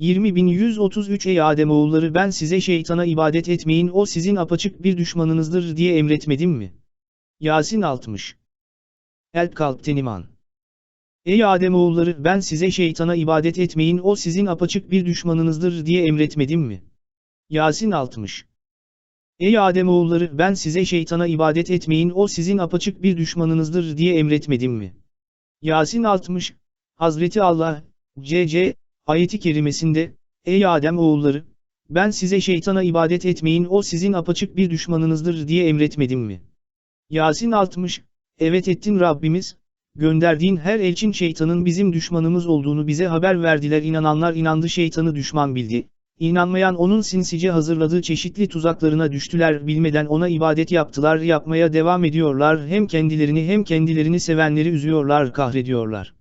20133 Ey Ademoğulları ben size şeytana ibadet etmeyin o sizin apaçık bir düşmanınızdır diye emretmedim mi? Yasin 60 El Kalpten iman Ey Ademoğulları ben size şeytana ibadet etmeyin o sizin apaçık bir düşmanınızdır diye emretmedim mi? Yasin 60 Ey Ademoğulları ben size şeytana ibadet etmeyin o sizin apaçık bir düşmanınızdır diye emretmedim mi? Yasin 60 Hazreti Allah, C.C. ayeti kerimesinde, Ey Adem oğulları, ben size şeytana ibadet etmeyin o sizin apaçık bir düşmanınızdır diye emretmedim mi? Yasin 60 Evet ettin Rabbimiz, gönderdiğin her elçin şeytanın bizim düşmanımız olduğunu bize haber verdiler inananlar inandı şeytanı düşman bildi. İnanmayan onun sinsice hazırladığı çeşitli tuzaklarına düştüler bilmeden ona ibadet yaptılar yapmaya devam ediyorlar hem kendilerini hem kendilerini sevenleri üzüyorlar kahrediyorlar.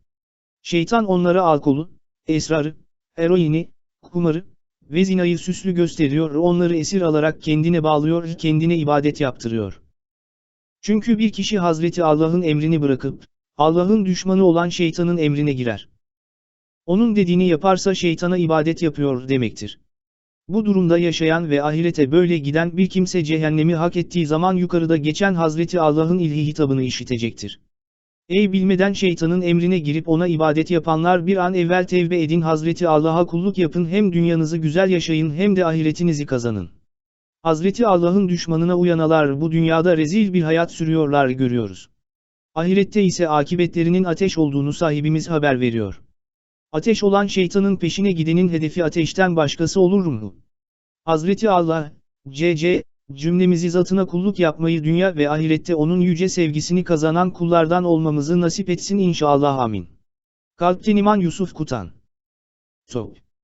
Şeytan onlara alkolü, esrarı, eroini, kumarı ve zinayı süslü gösteriyor onları esir alarak kendine bağlıyor kendine ibadet yaptırıyor. Çünkü bir kişi Hazreti Allah'ın emrini bırakıp, Allah'ın düşmanı olan şeytanın emrine girer. Onun dediğini yaparsa şeytana ibadet yapıyor demektir. Bu durumda yaşayan ve ahirete böyle giden bir kimse cehennemi hak ettiği zaman yukarıda geçen Hazreti Allah'ın ilhi hitabını işitecektir. Ey bilmeden şeytanın emrine girip ona ibadet yapanlar bir an evvel tevbe edin Hazreti Allah'a kulluk yapın hem dünyanızı güzel yaşayın hem de ahiretinizi kazanın. Hazreti Allah'ın düşmanına uyanalar bu dünyada rezil bir hayat sürüyorlar görüyoruz. Ahirette ise akibetlerinin ateş olduğunu sahibimiz haber veriyor. Ateş olan şeytanın peşine gidenin hedefi ateşten başkası olur mu? Hazreti Allah, C.C. cümlemizi zatına kulluk yapmayı dünya ve ahirette onun yüce sevgisini kazanan kullardan olmamızı nasip etsin inşallah amin. Kalpten iman Yusuf Kutan Top